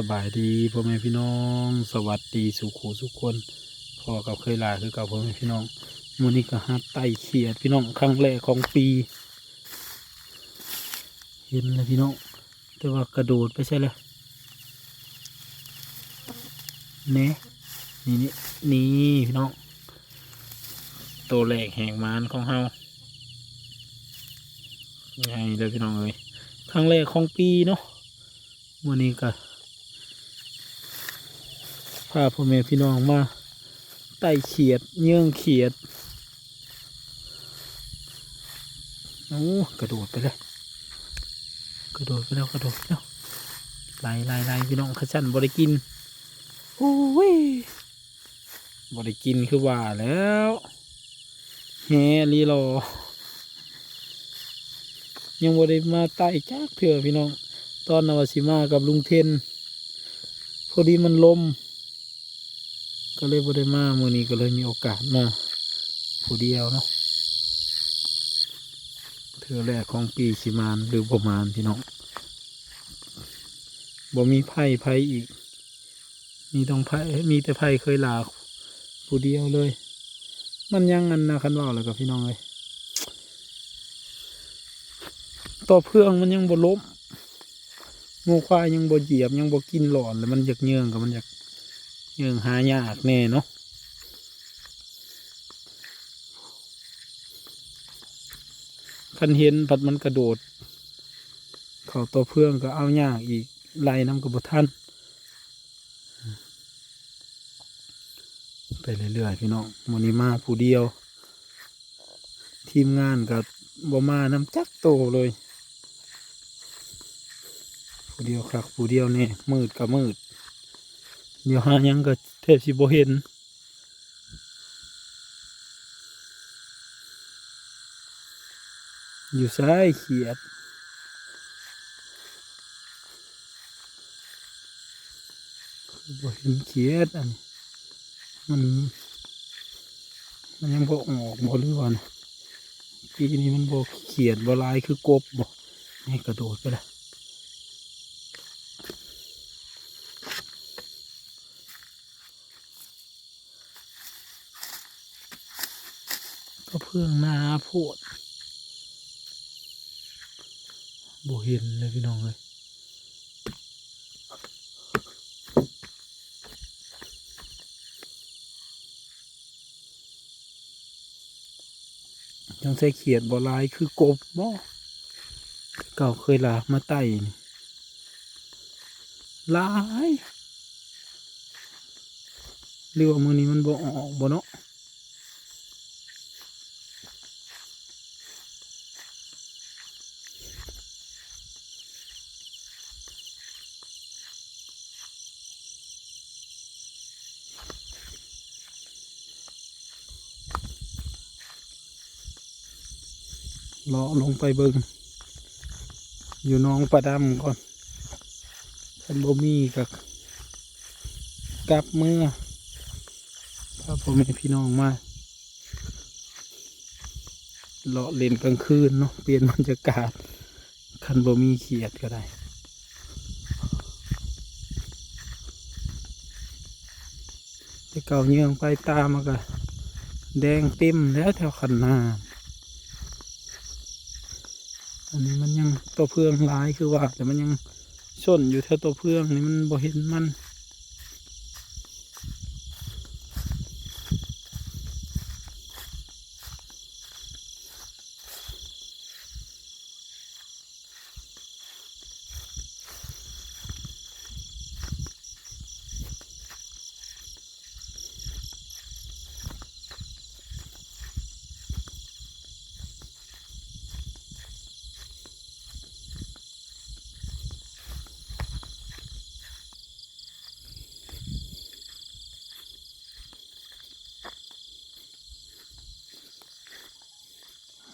สบายดีพ่อแม่พี่น้อง สวัสดีสุขูสุขคนพ่อกับเคยลาคือเกับพ่อแม่พี่น้องมื้อนี้ก็หาไต่เขียดพี่น้องครั้งแรกของปี เห็นเลยพี่น้องแต่ว่ากระโดดไปใช่เลยเนนี่นี่นี่พี่น้องตัวแรกแห่งมานของเฮาใหญ่เลยพี่น้องเลยครั้งแรกของปีเนาะมื้อนี้ก็ พาพ่อแม่พี่น้องมาไต่เขียดเยื่องเขียดโอ้กระโดดไปเลยกระโดดไปแล้วกระโดดไปแล้วไล่ไล่ไล่พี่น้องขชันบริกินโอ้ยบริกินคือว่าแล้วแฮลีรอ ยังบริมาไต่จักเถื่อพี่น้อง ตอนนวสิมากับลุงเทน พอดีมันลม ก็เลยบ่ได้มามือนี้ก็เลยมีโอกาสมาผู้เดียวเนาะเธอแรกของปีชิมานหรือประมาณพี่น้องบ่มีไพ่ไพ่อีก มีต้องไพ่มีแต่ไพ่เคยลาผู้เดียวเลย มันยังอันนะคันว่าเลยกับพี่น้องเลยต่อเพื่องมันยังบ่ล้มงูควายยังบ่เหยียบยังบ่กินหลอนเลยมันอยากเยื่องกับมันอยาก ยังหายากแน่เนาะคันเห็นผัดมันกระโดด เขาตัวเพื่องก็เอายากอีกไล่น้ำกระบทันไปเรื่อยๆพี่น้องมอนี้มาผู้เดียว ทีมงานกับบ่มาน้ำจักโตเลย ผู้เดียวครับผู้เดียวเนี่ยมืดกับมืด เดี๋ยวหายังก็แทบสิบ่เห็นอยู่ซ้ายเขียดบ่เห็นเขียดอันมัน มันยังบ่ออกบ่หรือว่านะปีนี้มันบ่เขียดบ่ลายคือกบบ่ให้กระโดดไปละ ก็เพื่องนาโพดบ่เห็นเลยพี่น้องเลยยังใส่เขียดบ่ลายคือกบบ่เก่าเคยลามาไต่ลายหรือว่ามือนี้มันบ่ออกบ่เนาะ เลาะลงไปเบิงอยู่น้องประดำก่อนฉันบ่มีกับกลับเมื่อพาพ่อแม่พี่น้องมาเลาะเล่นกลางคืนเนาะเปลี่ยนบรรยากาศคันบ่มีเขียดก็ได้แต่เก่าเยื่องไปตามมาก็แดงเต็มแล้วแถวคันนา อันนี้มันยังตัวเพื่องหลายคือว่า แต่มันยังชนอยู่แถวตัวเพื่องนี่มันบ่เห็นมัน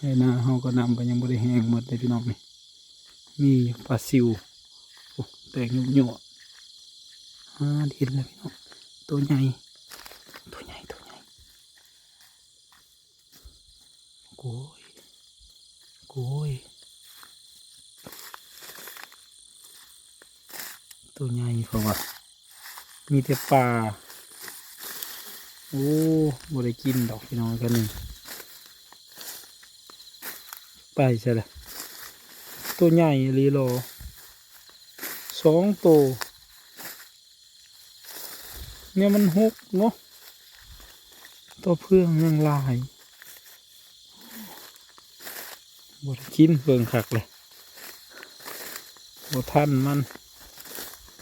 ไอ้นาเขาก็นำไปยังบริแหงหมดเลยพี่น้องนี่มีปลาซิวโอ้แตกหยุกหยวกอ่าเห็นเลยพี่น้องตัวใหญ่ตัวใหญ่ตัวใหญ่โก้ยโก้ยตัวใหญ่เพราะว่ามีแต่ปลาโอ้บ่ได้กินดอกพี่น้องกันหนี่ง ไปใช่ละตัวใหญ่อีลีโลสองตัวเนี่ยมันหกเนาะตัวเพื่องยังหลายบดกินเบิ่งคักเลยบ่ทันมัน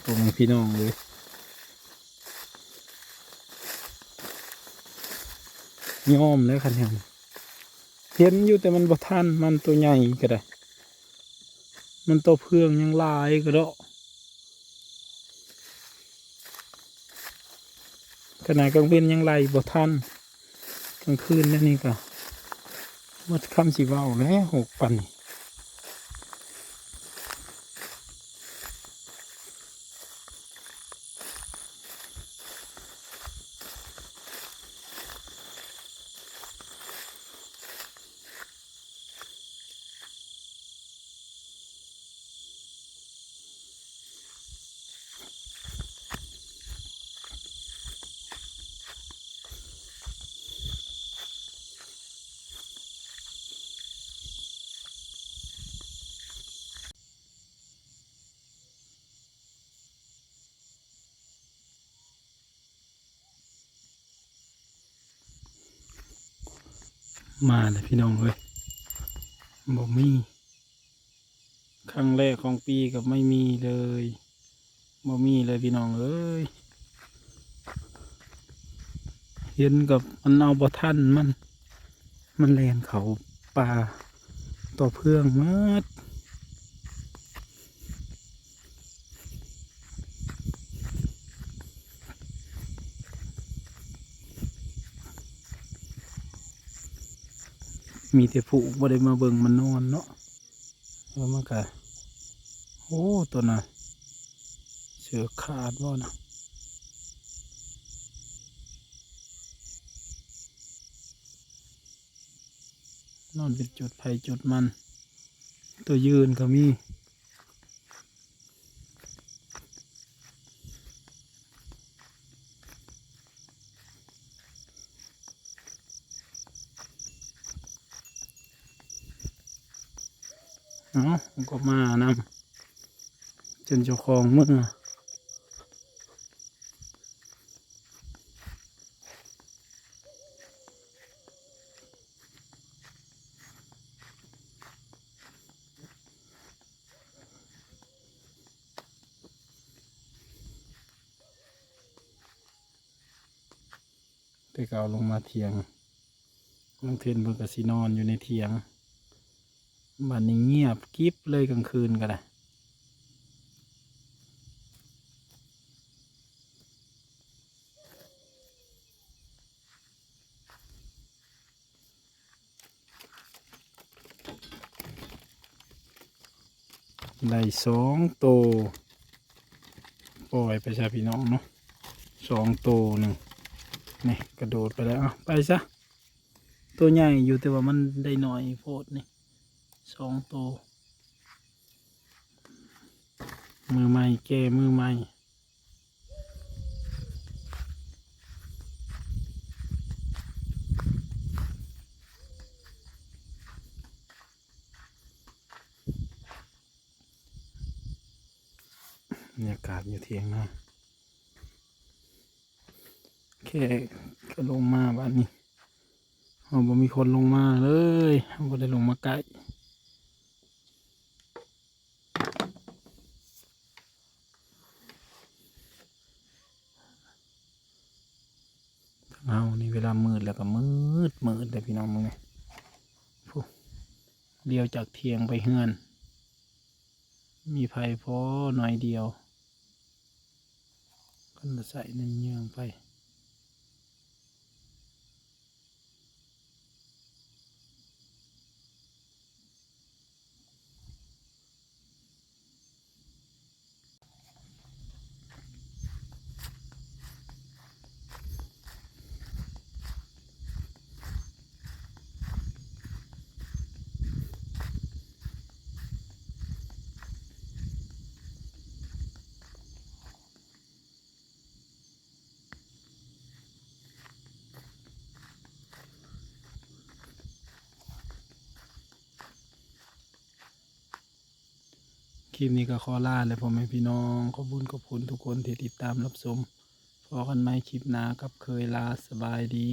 ตัวนี้พี่น้องเลยยอมแล้วคันแหง เห็นอยู่แต่มันบ่ทันมันตัวใหญ่ก็ได้ มันตัวเพื่องยังลายก็ได้ขนาดกลางเว้นยังไล่บ่ทันกลางคืนนั่นนี่ก็หมดคำสิเว้าแล้วหกปันนี่ มาเลยพี่น้องเลยบ่มี ครั้งแรกของปีกับไม่มีเลยบ่มีเลยพี่น้องเอ้ยเห็นกับมันเอาบ่ทันมัน มันแลนเขาป่าต่อเพื่องมัด มีแต่ผูกบ่ได้มาเบิ่งมันนอนเนาะแล้วมันก็โอ้ตัวน่ะเสือขาดบ่นะนอนเป็นจุดไผ่จุดมัน ตัวยืนก็มี ผมก็มานำจนเจ้าของเมื่อแต่ก็เอาลงมาเทียงลงเทนเบิ่งกสินอนอยู่ในเทียง บัดนี้เงียบกริบเลยกลางคืนก็ได้ได้สองโตปล่อยไปชาพี่น้องเนาะสองโตหนึ่งนี่กระโดดไปแล้วไปซะตัวใหญ่อยู่แต่ว่ามันได้หน่อยโพดนี่ สองตัว มือใหม่แก้มือใหม่บรรยากาศอยู่เทียงนะแค่ก็ลงมาบ้านนี้เราบ่มีคนลงมาเลยเราบ่ได้ลงมาใกล้ เอานี่เวลามืดแล้วก็มืดมืดเลยพี่น้องมึงไงผู้ เดียวจากเทียงไปเฮือน มีไฟพอหน่อยเดียวก็มาใส่ในเยืองไป คลิปนี้ก็ขอลาเลยพ่อแม่พี่น้องขอบุญขอบคุณทุกคนที่ติดตามรับชมพอกันไหมคลิปหน้ากับเคยลาสบายดี